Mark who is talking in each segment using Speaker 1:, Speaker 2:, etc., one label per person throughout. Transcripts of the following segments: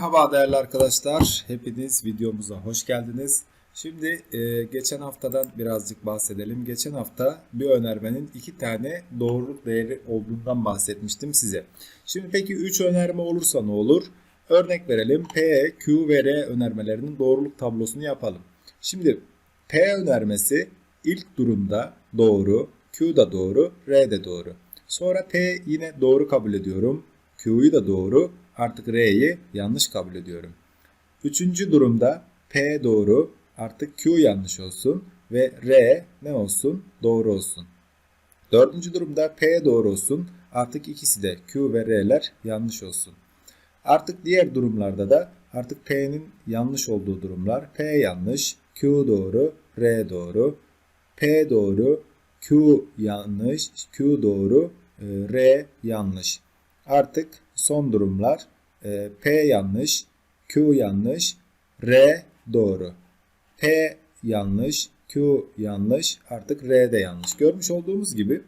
Speaker 1: Merhaba değerli arkadaşlar. Hepiniz videomuza hoş geldiniz. Şimdi e, geçen haftadan birazcık bahsedelim. Geçen hafta bir önermenin iki tane doğruluk değeri olduğundan bahsetmiştim size. Şimdi peki 3 önerme olursa ne olur? Örnek verelim. P, Q ve R önermelerinin doğruluk tablosunu yapalım. Şimdi P önermesi ilk durumda doğru, Q da doğru, R de doğru. Sonra P yine doğru kabul ediyorum. Q'yu da doğru, artık R'yi yanlış kabul ediyorum. Üçüncü durumda P doğru, artık Q yanlış olsun ve R ne olsun? Doğru olsun. Dördüncü durumda P doğru olsun, artık ikisi de Q ve R'ler yanlış olsun. Artık diğer durumlarda da artık P'nin yanlış olduğu durumlar P yanlış, Q doğru, R doğru, P doğru, Q yanlış, Q doğru, e, R yanlış. Artık son durumlar e, P yanlış, Q yanlış, R doğru. P yanlış, Q yanlış, artık R de yanlış. Görmüş olduğumuz gibi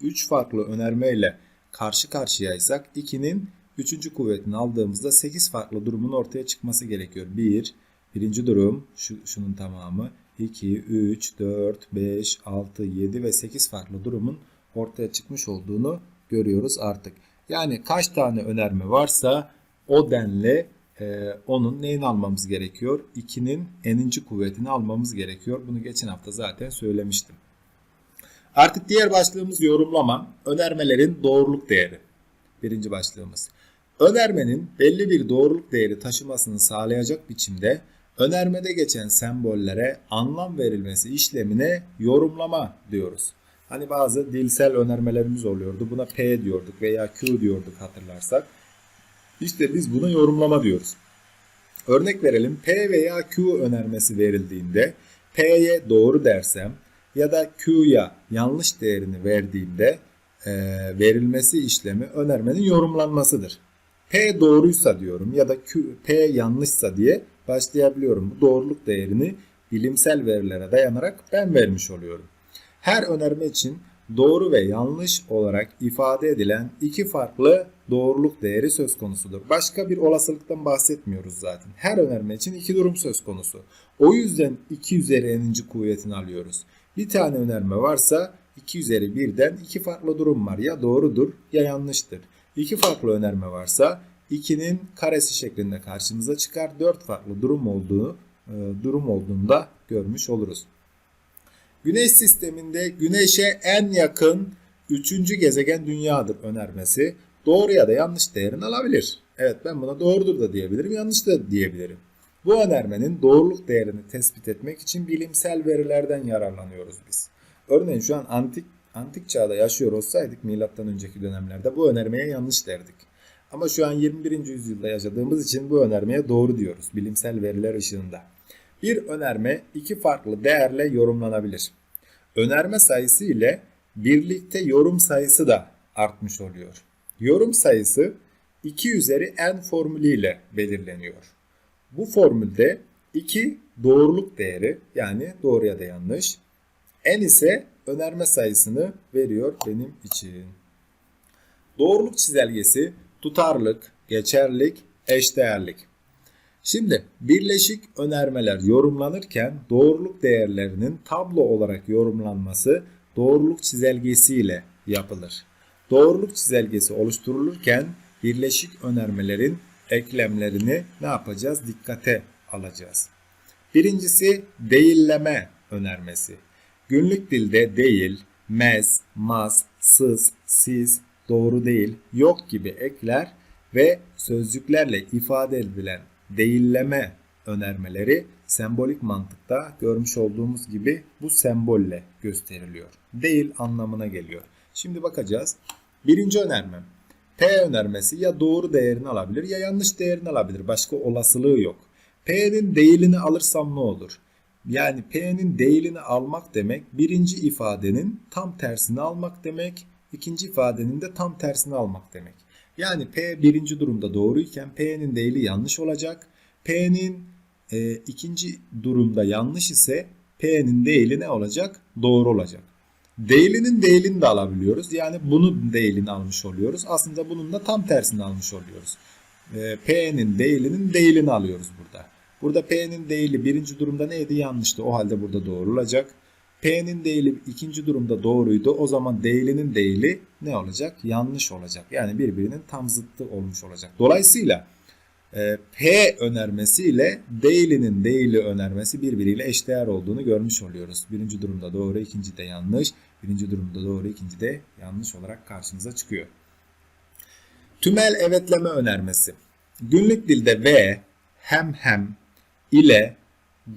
Speaker 1: 3 farklı önermeyle karşı karşıyaysak 2'nin 3. kuvvetini aldığımızda 8 farklı durumun ortaya çıkması gerekiyor. 1, birinci durum şu, şunun tamamı. 2, 3, 4, 5, 6, 7 ve 8 farklı durumun ortaya çıkmış olduğunu görüyoruz artık. Yani kaç tane önerme varsa o denli e, onun neyini almamız gerekiyor? 2'nin eninci kuvvetini almamız gerekiyor. Bunu geçen hafta zaten söylemiştim. Artık diğer başlığımız yorumlama. Önermelerin doğruluk değeri. Birinci başlığımız. Önermenin belli bir doğruluk değeri taşımasını sağlayacak biçimde önermede geçen sembollere anlam verilmesi işlemine yorumlama diyoruz. Hani bazı dilsel önermelerimiz oluyordu. Buna P diyorduk veya Q diyorduk hatırlarsak. İşte biz buna yorumlama diyoruz. Örnek verelim P veya Q önermesi verildiğinde P'ye doğru dersem ya da Q'ya yanlış değerini verdiğimde e, verilmesi işlemi önermenin yorumlanmasıdır. P doğruysa diyorum ya da Q, P yanlışsa diye başlayabiliyorum. Bu doğruluk değerini bilimsel verilere dayanarak ben vermiş oluyorum. Her önerme için doğru ve yanlış olarak ifade edilen iki farklı doğruluk değeri söz konusudur. Başka bir olasılıktan bahsetmiyoruz zaten. Her önerme için iki durum söz konusu. O yüzden 2 üzeri n'inci kuvvetini alıyoruz. Bir tane önerme varsa 2 üzeri 1'den iki farklı durum var. Ya doğrudur ya yanlıştır. İki farklı önerme varsa 2'nin karesi şeklinde karşımıza çıkar. 4 farklı durum olduğu e, durum olduğunda görmüş oluruz. Güneş sisteminde Güneş'e en yakın üçüncü gezegen Dünya'dır önermesi. Doğru ya da yanlış değerini alabilir. Evet ben buna doğrudur da diyebilirim, yanlış da diyebilirim. Bu önermenin doğruluk değerini tespit etmek için bilimsel verilerden yararlanıyoruz biz. Örneğin şu an antik antik çağda yaşıyor olsaydık milattan önceki dönemlerde bu önermeye yanlış derdik. Ama şu an 21. yüzyılda yaşadığımız için bu önermeye doğru diyoruz bilimsel veriler ışığında. Bir önerme iki farklı değerle yorumlanabilir. Önerme sayısı ile birlikte yorum sayısı da artmış oluyor. Yorum sayısı 2 üzeri n formülüyle belirleniyor. Bu formülde 2 doğruluk değeri yani doğru ya da yanlış. N ise önerme sayısını veriyor benim için. Doğruluk çizelgesi tutarlık, geçerlik, eşdeğerlik. Şimdi birleşik önermeler yorumlanırken doğruluk değerlerinin tablo olarak yorumlanması doğruluk çizelgesiyle yapılır. Doğruluk çizelgesi oluşturulurken birleşik önermelerin eklemlerini ne yapacağız? Dikkate alacağız. Birincisi değilleme önermesi. Günlük dilde değil, mez, maz, sız, siz, doğru değil, yok gibi ekler ve sözcüklerle ifade edilen değilleme önermeleri sembolik mantıkta görmüş olduğumuz gibi bu sembolle gösteriliyor. Değil anlamına geliyor. Şimdi bakacağız. Birinci önermem. P önermesi ya doğru değerini alabilir ya yanlış değerini alabilir. Başka olasılığı yok. P'nin değilini alırsam ne olur? Yani P'nin değilini almak demek birinci ifadenin tam tersini almak demek, ikinci ifadenin de tam tersini almak demek. Yani P birinci durumda doğruyken P'nin değili yanlış olacak. P'nin e, ikinci durumda yanlış ise P'nin değili ne olacak? Doğru olacak. Değilinin değilini de alabiliyoruz. Yani bunun değilini almış oluyoruz. Aslında bunun da tam tersini almış oluyoruz. e, P'nin değilinin değilini alıyoruz burada. Burada P'nin değili birinci durumda neydi? Yanlıştı. O halde burada doğru olacak. P'nin değili ikinci durumda doğruydu. O zaman değilinin değili ne olacak? Yanlış olacak. Yani birbirinin tam zıttı olmuş olacak. Dolayısıyla e, P önermesi ile değilinin değili önermesi birbiriyle eşdeğer olduğunu görmüş oluyoruz. Birinci durumda doğru, ikinci de yanlış. Birinci durumda doğru, ikinci de yanlış olarak karşımıza çıkıyor. Tümel evetleme önermesi. Günlük dilde ve, hem hem, ile,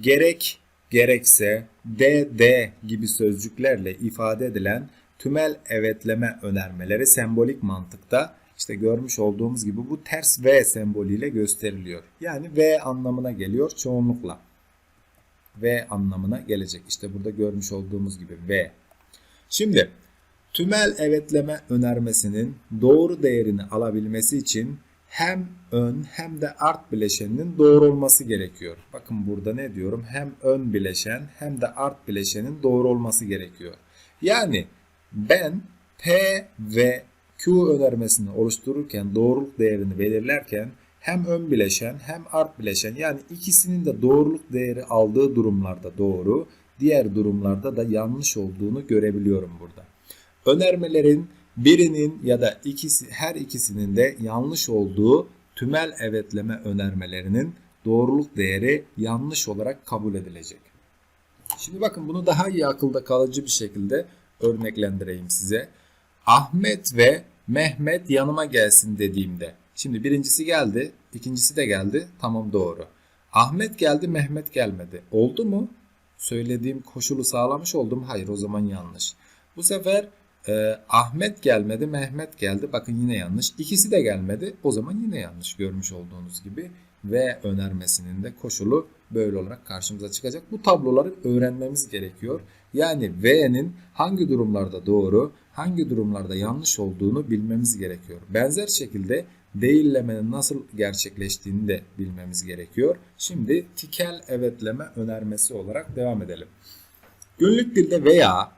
Speaker 1: gerek, gerekse, de gibi sözcüklerle ifade edilen tümel evetleme önermeleri sembolik mantıkta işte görmüş olduğumuz gibi bu ters V sembolüyle gösteriliyor. Yani V anlamına geliyor çoğunlukla. V anlamına gelecek. İşte burada görmüş olduğumuz gibi V. Şimdi tümel evetleme önermesinin doğru değerini alabilmesi için hem ön hem de art bileşeninin doğru olması gerekiyor. Bakın burada ne diyorum? Hem ön bileşen hem de art bileşenin doğru olması gerekiyor. Yani ben P ve Q önermesini oluştururken doğruluk değerini belirlerken hem ön bileşen hem art bileşen yani ikisinin de doğruluk değeri aldığı durumlarda doğru, diğer durumlarda da yanlış olduğunu görebiliyorum burada. Önermelerin birinin ya da ikisi her ikisinin de yanlış olduğu tümel evetleme önermelerinin doğruluk değeri yanlış olarak kabul edilecek. Şimdi bakın bunu daha iyi akılda kalıcı bir şekilde örneklendireyim size. Ahmet ve Mehmet yanıma gelsin dediğimde. Şimdi birincisi geldi, ikincisi de geldi. Tamam doğru. Ahmet geldi, Mehmet gelmedi. Oldu mu? Söylediğim koşulu sağlamış oldum. Hayır o zaman yanlış. Bu sefer e, Ahmet gelmedi, Mehmet geldi. Bakın yine yanlış. İkisi de gelmedi. O zaman yine yanlış görmüş olduğunuz gibi. V önermesinin de koşulu böyle olarak karşımıza çıkacak. Bu tabloları öğrenmemiz gerekiyor. Yani V'nin hangi durumlarda doğru, hangi durumlarda yanlış olduğunu bilmemiz gerekiyor. Benzer şekilde değillemenin nasıl gerçekleştiğini de bilmemiz gerekiyor. Şimdi tikel evetleme önermesi olarak devam edelim. Günlük dilde veya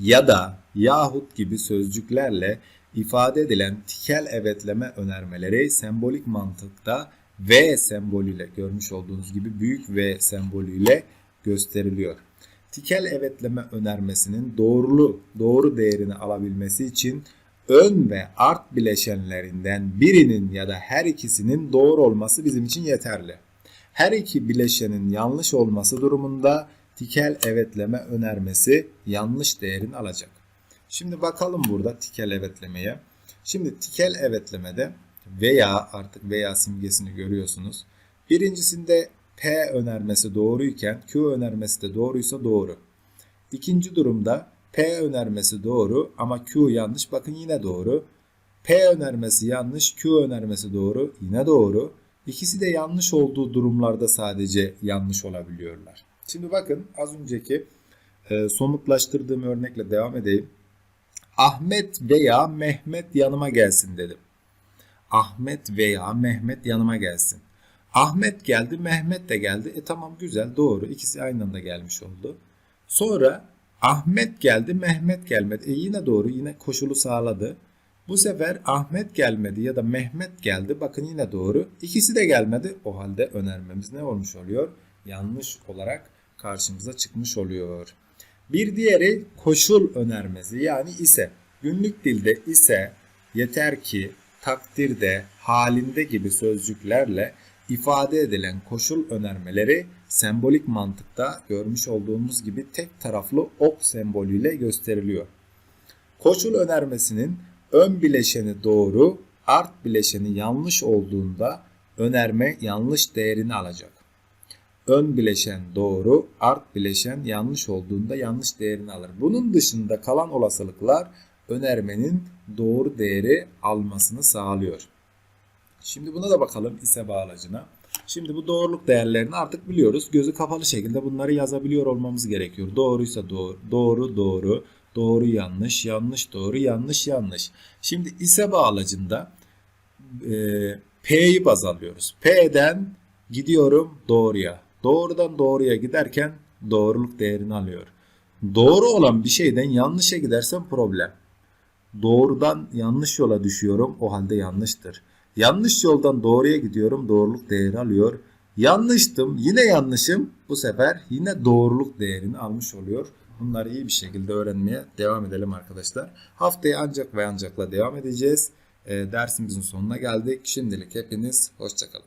Speaker 1: ya da yahut gibi sözcüklerle ifade edilen tikel evetleme önermeleri sembolik mantıkta V sembolüyle görmüş olduğunuz gibi büyük V sembolüyle gösteriliyor. Tikel evetleme önermesinin doğrulu doğru değerini alabilmesi için ön ve art bileşenlerinden birinin ya da her ikisinin doğru olması bizim için yeterli. Her iki bileşenin yanlış olması durumunda tikel evetleme önermesi yanlış değerini alacak. Şimdi bakalım burada tikel evetlemeye. Şimdi tikel evetlemede veya artık veya simgesini görüyorsunuz. Birincisinde P önermesi doğruyken Q önermesi de doğruysa doğru. İkinci durumda P önermesi doğru ama Q yanlış. Bakın yine doğru. P önermesi yanlış, Q önermesi doğru. Yine doğru. İkisi de yanlış olduğu durumlarda sadece yanlış olabiliyorlar. Şimdi bakın az önceki e, somutlaştırdığım örnekle devam edeyim. Ahmet veya Mehmet yanıma gelsin dedim. Ahmet veya Mehmet yanıma gelsin. Ahmet geldi, Mehmet de geldi. E tamam güzel, doğru. İkisi aynı anda gelmiş oldu. Sonra Ahmet geldi, Mehmet gelmedi. E yine doğru, yine koşulu sağladı. Bu sefer Ahmet gelmedi ya da Mehmet geldi. Bakın yine doğru. İkisi de gelmedi. O halde önermemiz ne olmuş oluyor? Yanlış olarak karşımıza çıkmış oluyor. Bir diğeri koşul önermesi yani ise. Günlük dilde ise yeter ki takdirde, halinde gibi sözcüklerle ifade edilen koşul önermeleri sembolik mantıkta görmüş olduğumuz gibi tek taraflı ok sembolüyle gösteriliyor. Koşul önermesinin ön bileşeni doğru, art bileşeni yanlış olduğunda önerme yanlış değerini alacak. Ön bileşen doğru, art bileşen yanlış olduğunda yanlış değerini alır. Bunun dışında kalan olasılıklar önermenin doğru değeri almasını sağlıyor. Şimdi buna da bakalım ise bağlacına. Şimdi bu doğruluk değerlerini artık biliyoruz. Gözü kapalı şekilde bunları yazabiliyor olmamız gerekiyor. Doğruysa doğru, doğru doğru, doğru yanlış, yanlış doğru, yanlış yanlış. Şimdi ise bağlacında e, P'yi baz alıyoruz. P'den gidiyorum doğruya. Doğrudan doğruya giderken doğruluk değerini alıyor. Doğru olan bir şeyden yanlışa gidersem problem. Doğrudan yanlış yola düşüyorum o halde yanlıştır. Yanlış yoldan doğruya gidiyorum. Doğruluk değeri alıyor. Yanlıştım. Yine yanlışım. Bu sefer yine doğruluk değerini almış oluyor. Bunları iyi bir şekilde öğrenmeye devam edelim arkadaşlar. Haftaya ancak ve ancakla devam edeceğiz. Ee, dersimizin sonuna geldik. Şimdilik hepiniz hoşçakalın.